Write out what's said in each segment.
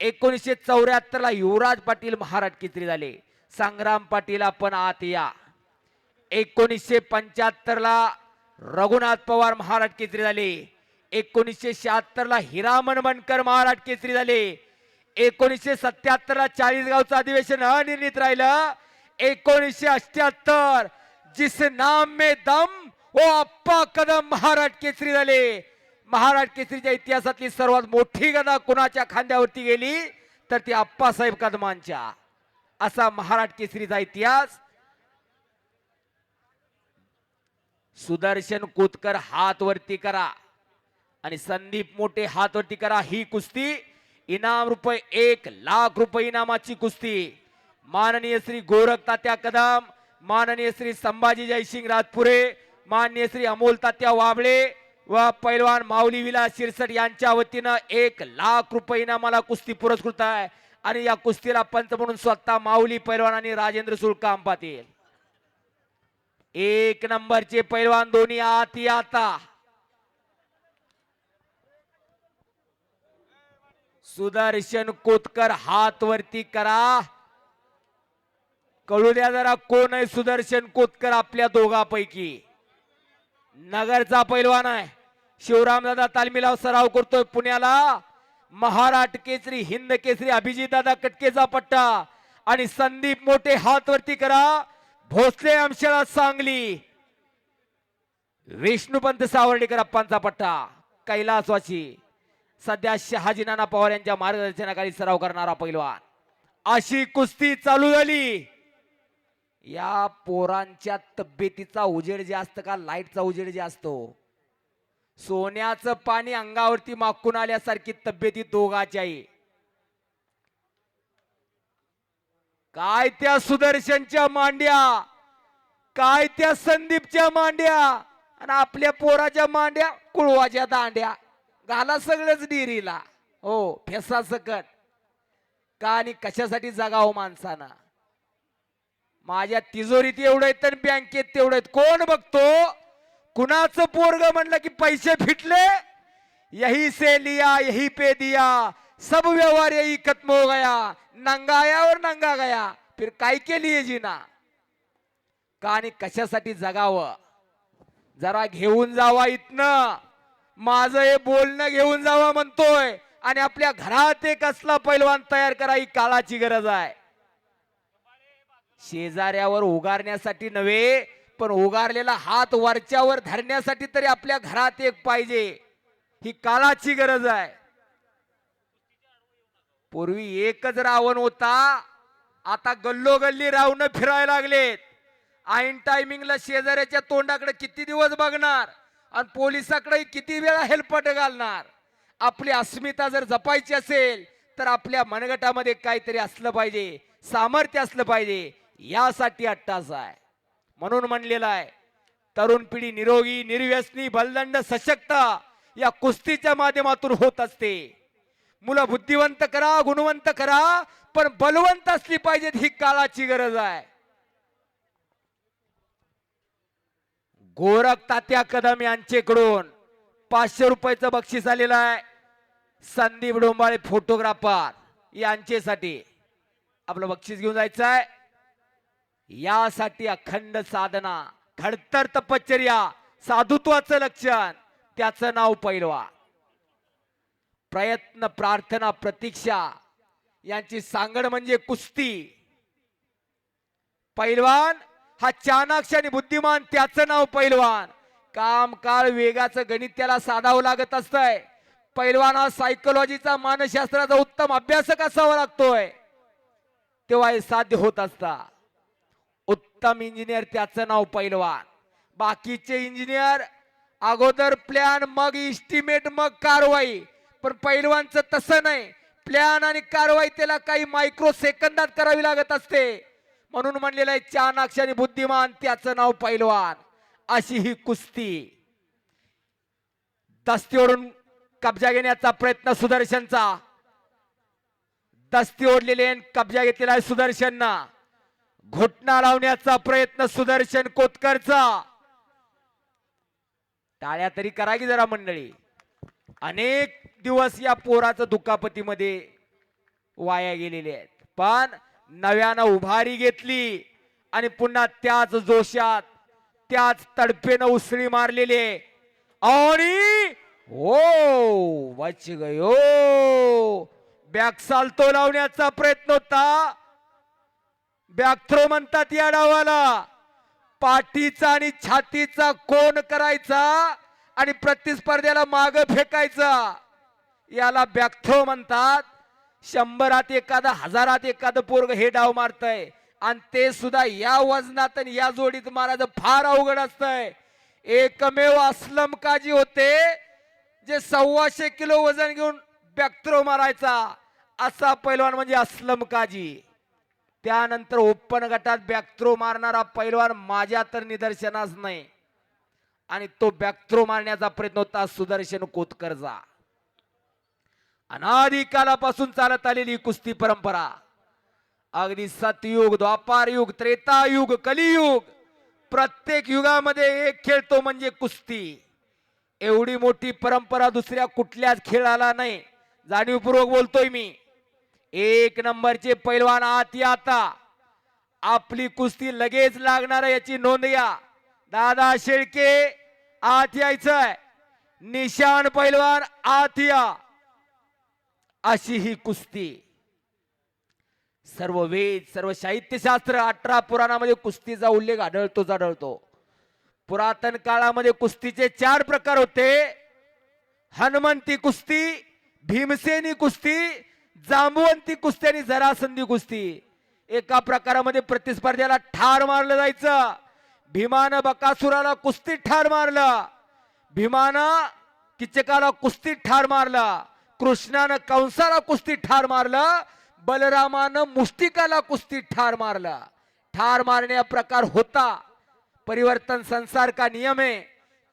एकोणीसशे चौऱ्याहत्तर ला युवराज पाटील महाराज केसरी झाले? संग्राम पाटील आपण आत या. एकोणीसशे पंच्याहत्तरला रघुनाथ पवार महाराज केसरी झाले? एकोणीसशे शहात्तरला हिरामन बनकर महाराज केसरी झाले? एकोणीसशे सत्याहत्तरला चाळीसगावचं अधिवेशन अनिर्णित राहिलं. एकोणीसशे अष्ट्याहत्तर जिस नाम में दम वो अप्पा कदम महाराज केसरी झाले? महाराज केसरीच्या इतिहासातली सर्वात मोठी गदा कुणाच्या खांद्यावरती गेली? तर ती अप्पासाहेब कदमांच्या. असा महाराज केसरीचा इतिहास. सुदर्शन कुतकर हात वरती करा. आणि संदीप मोठे हात वरती करा ही कुस्ती. इनाम रुपये एक लाख रुपये इनामाची कुस्ती. माननीय श्री गोरख तात्या कदम. माननीय श्री संभाजी जयसिंग राजपुरे. माननीय श्री अमोल तात्या वाबळे. व पैलवान माऊली विलास शिरसट यांच्या वतीनं एक लाख रुपये इनामाला कुस्ती पुरस्कृत आहे. आणि या कुस्तीला पंच म्हणून स्वतः माऊली पैलवान आणि राजेंद्र सुळकाम पाटील एक नंबरचे पैलवान दोन्ही आत आता. सुदर्शन कोतकर हात वरती करा. कळू द्या जरा कोण आहे सुदर्शन कोतकर आपल्या दोघांपैकी. नगरचा पैलवान आहे. शिवरामदादा तालमीला सराव करतोय पुण्याला. महाराष्ट्र केसरी हिंद केसरी अभिजितदादा कटकेचा पट्टा. आणि संदीप मोठे हात वरती करा. भोसले अंशाला सांगली. विष्णुपंत सावर्डेकर अप्पांचा पट्टा. कैलासवाची सध्या शहाजी नाना पवार यांच्या मार्गदर्शनाखाली सराव करणारा पैलवान. अशी कुस्ती चालू झाली. या पोरांच्या तब्येतीचा उजेड जे असतं का लाईटचा उजेड जे असतो. सोन्याचं पाणी अंगावरती माकून आल्यासारखी तब्येती दोघाच्याही काय त्या सुदर्शनच्या मांड्या? काय त्या संदीपच्या मांड्या? आणि आपल्या पोराच्या मांड्या कुळवाच्या दांड्या. घाला सगळंच डिरीला हो फेसा सकट. का आणि कशासाठी जगावं माणसानं? माझ्या तिजोरीत एवढं आहेत तर बँकेत तेवढं आहेत. कोण बघतो? कुणाचं पोरग म्हणलं की पैसे फिटले? यही से लिया यही पे दिया. सब व्यवहार यही खत्म हो गया. नंगाया और नंगा गया. फिर काय केली आहे जीना? का आणि कशासाठी जगावं? जरा घेऊन जावा इथनं. माझं हे बोलणं घेऊन जावा म्हणतोय. आणि आपल्या घरात एक असला पैलवान तयार करा ही काळाची गरज आहे. शेजाऱ्यावर उगारण्यासाठी नव्हे पण उगारलेला हात वरच्यावर धरण्यासाठी तरी आपल्या घरात एक पाहिजे. ही काळाची गरज आहे. पूर्वी एकच रावण होता. आता गल्लोगल्ली रावण फिरायला लागलेत. आईन टायमिंगला शेजाऱ्याच्या तोंडाकडे किती दिवस बघणार? आणि पोलिसाकडे किती वेळा हेल्पट घालणार? आपली अस्मिता जर जपायची असेल तर आपल्या मनगटामध्ये काहीतरी असलं पाहिजे. सामर्थ्य असलं पाहिजे. यासाठी अट्टास आहे. म्हणून म्हणलेलं आहे. तरुण पिढी निरोगी निर्व्यसनी बलदंड सशक्त या कुस्तीच्या माध्यमातून होत असते. मुलं बुद्धिवंत करा गुणवंत करा पण बलवंत असली पाहिजेत ही काळाची गरज आहे. गोरख तात्या कदम यांचेकडून पाचशे रुपयाचं बक्षीस आलेलं आहे. संदीप डोंबाळे फोटोग्राफर यांच्यासाठी आपलं बक्षीस घेऊन जायचं आहे. यासाठी अखंड साधना खडतर तपश्चर्या साधुत्वाचं लक्षण त्याचं नाव पैलवा. प्रयत्न प्रार्थना प्रतीक्षा यांची सांगड म्हणजे कुस्ती. पैलवान हा चाणाक्ष आणि बुद्धिमान त्याचं नाव पैलवान. काम काळ वेगाचं गणित त्याला साधावं लागत असतंय. पैलवान हा सायकोलॉजीचा मानसशास्त्राचा उत्तम अभ्यासक असावा लागतोय. तेव्हा हे साध्य होत असता. उत्तम इंजिनियर त्याचं नाव पैलवान. बाकीचे इंजिनियर अगोदर प्लॅन मग इस्टिमेट मग कारवाई. पण पैलवानचं तसं नाही. प्लॅन आणि कारवाई त्याला काही मायक्रो सेकंदात करावी लागत असते. म्हणून म्हणलेलं आहे चाणाक्ष आणि बुद्धिमान त्याचं नाव पैलवान. अशी ही कुस्ती. दस्तीवरून कब्जा घेण्याचा प्रयत्न सुदर्शनचा. दस्ती ओढलेले आणि कब्जा घेतलेला आहे सुदर्शनना. घोटणा लावण्याचा प्रयत्न सुदर्शन कोतकरचा. टाळ्या तरी करा की जरा मंडळी. अनेक दिवस या पोराचं दुखापतीमध्ये वाया गेलेले आहेत. पण नव्यानं उभारी घेतली आणि पुन्हा त्याच जोशात त्याच तडफेनं उसळी मारलेली आणि हो, ओ वच गयो. बॅक सालतो लावण्याचा प्रयत्न होता. बॅक थ्रो म्हणतात या डावाला. पाठीचा आणि छातीचा कोण करायचा आणि प्रतिस्पर्ध्याला माग फेकायचा. याला बॅक थ्रो म्हणतात. शंभरात एखादं हजारात एखादं पोरग हे डाव मारतय. आणि ते सुद्धा या वजनात आणि या जोडीत मारायचं फार अवघड असतंय. एकमेव असलम काजी होते जे सव्वाशे किलो वजन घेऊन बॅकथ्रो मारायचा. असा पैलवान म्हणजे असलम काजी. त्यानंतर ओपन गटात बॅकथ्रो मारणारा पैलवान माझ्या तर निदर्शनास नाही. आणि तो बॅकथ्रो मारण्याचा प्रयत्न होता सुदर्शन कोतकरचा अनादी कालापासून चालत आलेली कुस्ती परंपरा. अगदी सतयुग द्वापार युग त्रेतायुग कलियुग प्रत्येक युगामध्ये एक खेळतो म्हणजे कुस्ती. एवढी मोठी परंपरा दुसऱ्या कुठल्याच खेळाला नाही. जाणीवपूर्वक बोलतोय मी. एक नंबरचे पैलवान आत या आता. आपली कुस्ती लगेच लागणार याची नोंद घ्या दादा शेळके आत यायचंय. निशान पैलवान आत या. अशी ही कुस्ती. सर्व वेद सर्व साहित्यशास्त्र अठरा पुराणामध्ये कुस्तीचा उल्लेख आढळतोच आढळतो पुरातन काळामध्ये कुस्तीचे चार प्रकार होते. हनुमंती कुस्ती भीमसेनी कुस्ती जांबुवंती कुस्ती आणि जरासंधी कुस्ती. एका प्रकारामध्ये प्रतिस्पर्ध्याला ठार मारलं जायचं. भीमानं बकासुराला कुस्ती ठार मारलं. भीमानं किचकाला कुस्ती ठार मारलं. कृष्णानं कंसाला कुस्ती ठार मारलं. बलरामानं मुष्टिकाला कुस्ती ठार मारलं. ठार मारण्या प्रकार होता. परिवर्तन संसार का नियम आहे?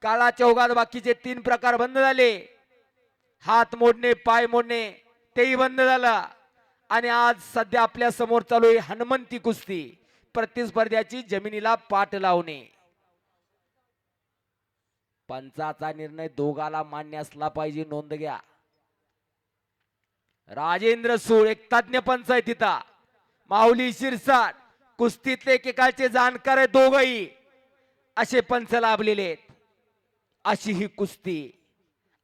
काळाच्या ओघात बाकीचे तीन प्रकार बंद झाले. हात मोडणे पाय मोडणे तेही बंद झालं. आणि आज सध्या आपल्यासमोर चालू आहे हनुमंती कुस्ती. प्रतिस्पर्ध्याची जमिनीला पाठ लावणे. पंचाचा निर्णय दोघाला मान्य असला पाहिजे नोंद घ्या. राजेंद्र सूळ एक तज्ञ पंच आहे तिथं. माऊली शिरसाट कुस्तीतले एकेकाचे जाणकार आहे दोघही. असे पंच लाभलेले आहेत. अशी ही कुस्ती.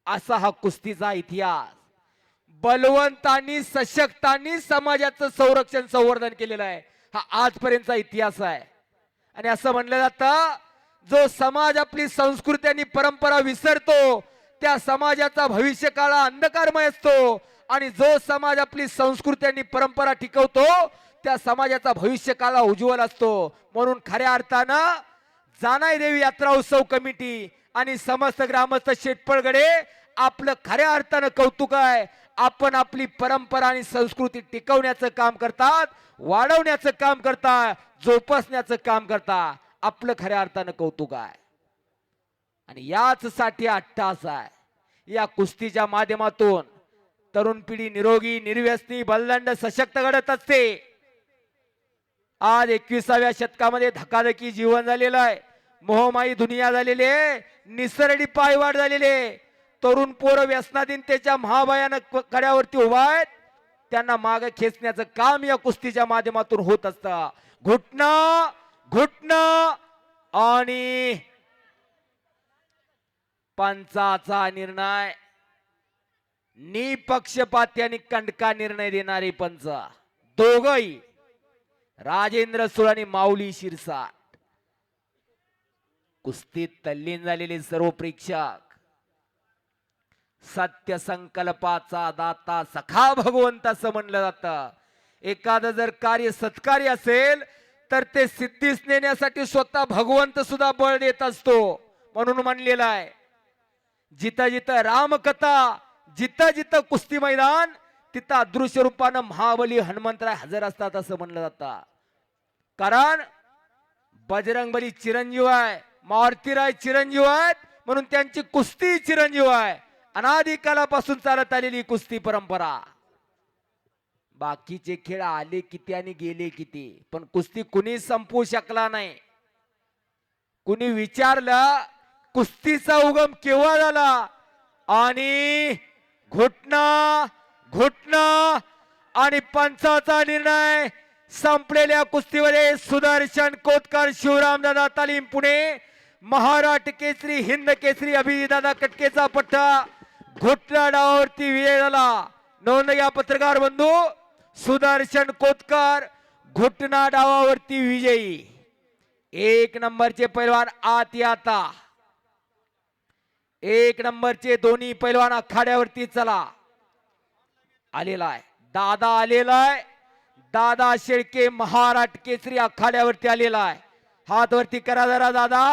असा हा कुस्तीचा इतिहास. बलवंतांनी सशक्तांनी समाजाचं संरक्षण संवर्धन केलेलं आहे. हा आजपर्यंतचा इतिहास आहे. आणि असं म्हणलं जातं जो समाज आपली संस्कृती आणि परंपरा विसरतो त्या समाजाचा भविष्य काळ अंधकारमय असतो. आणि जो समाज आपली संस्कृती आणि परंपरा टिकवतो त्या समाजाचा भविष्य काळ उज्ज्वल असतो. म्हणून खऱ्या अर्थानं जानाई देवी यात्रा उत्सव कमिटी आणि समस्त ग्रामस्थ शेटपळगडे आपलं खऱ्या अर्थानं कौतुक आहे. आपण आपली परंपरा आणि संस्कृती टिकवण्याचं काम करतात वाढवण्याचं काम करता जोपासण्याचं काम करता आपलं खऱ्या अर्थानं कौतुक आहे. आणि याच साठी अट्टास आहे. या कुस्तीच्या माध्यमातून तरुण पिढी निरोगी निर्व्यसनी बलदंड सशक्त घडत असते. आज एकविसाव्या शतकामध्ये धकाधकी जीवन झालेलं आहे. मोहमाई दुनिया झालेली आहे. निसरडी पायवाट झालेली आहे. तरुण पोरं व्यसनाधीनतेच्या महाभयानक कड्यावरती उभा आहेत. त्यांना माग खेचण्याचं काम या कुस्तीच्या माध्यमातून होत असतं. घुटणं घुटणं आणि पंचाचा निर्णय. निपक्षपाती आणि कंडका निर्णय देणारे पंच. दोघही. राजेंद्र सुळ आणि माऊली शिरसाट. कुस्तीत तल्लीन झालेले सर्व प्रेक्षक. सत्य संकल्पाचा दाता सखा भगवंत असं म्हणलं जातं. एखादं जर कार्य सत्कार्य असेल तर ते सिद्धीस नेण्यासाठी स्वतः भगवंत सुद्धा बळ देत असतो म्हणून म्हणलेला आहे. जिथं जिथं रामकथा जिथं जिथं कुस्ती मैदान तिथं अदृश्य रूपानं महाबली हनुमंतराय हजर असतात असं म्हणलं जातं. कारण बजरंगबली चिरंजीव आहे मारुतीराय चिरंजीव आहेत म्हणून त्यांची कुस्ती चिरंजीव आहे. अनादी कालापासून चालत आलेली कुस्ती परंपरा. बाकीचे खेळ आले किती आणि गेले किती पण कुस्ती कुणी संपवू शकला नाही. कुणी विचारलं कुस्तीचा उगम केव्हा झाला? आणि घुटणं घुटणं आणि पंचाचा निर्णय संपलेल्या कुस्तीमध्ये सुदर्शन कोतकर शिवरामदादा तालीम पुणे महाराष्ट्र केसरी हिंद केसरी अभिदादा कटकेचा पट्टा घुटना डावावरती विजय झाला नोंद घ्या पत्रकार बंधू. सुदर्शन कोतकर घुटना डावावरती विजयी एक नंबरचे पैलवान आत आता एक नंबरचे दोन्ही पैलवान आखाड्यावरती चला. आलेला आहे. दादा आलेला आहे. दादा शेळके महाराष्ट्र केसरी आखाड्यावरती आलेला आहे. हात वरती करा जरा दादा.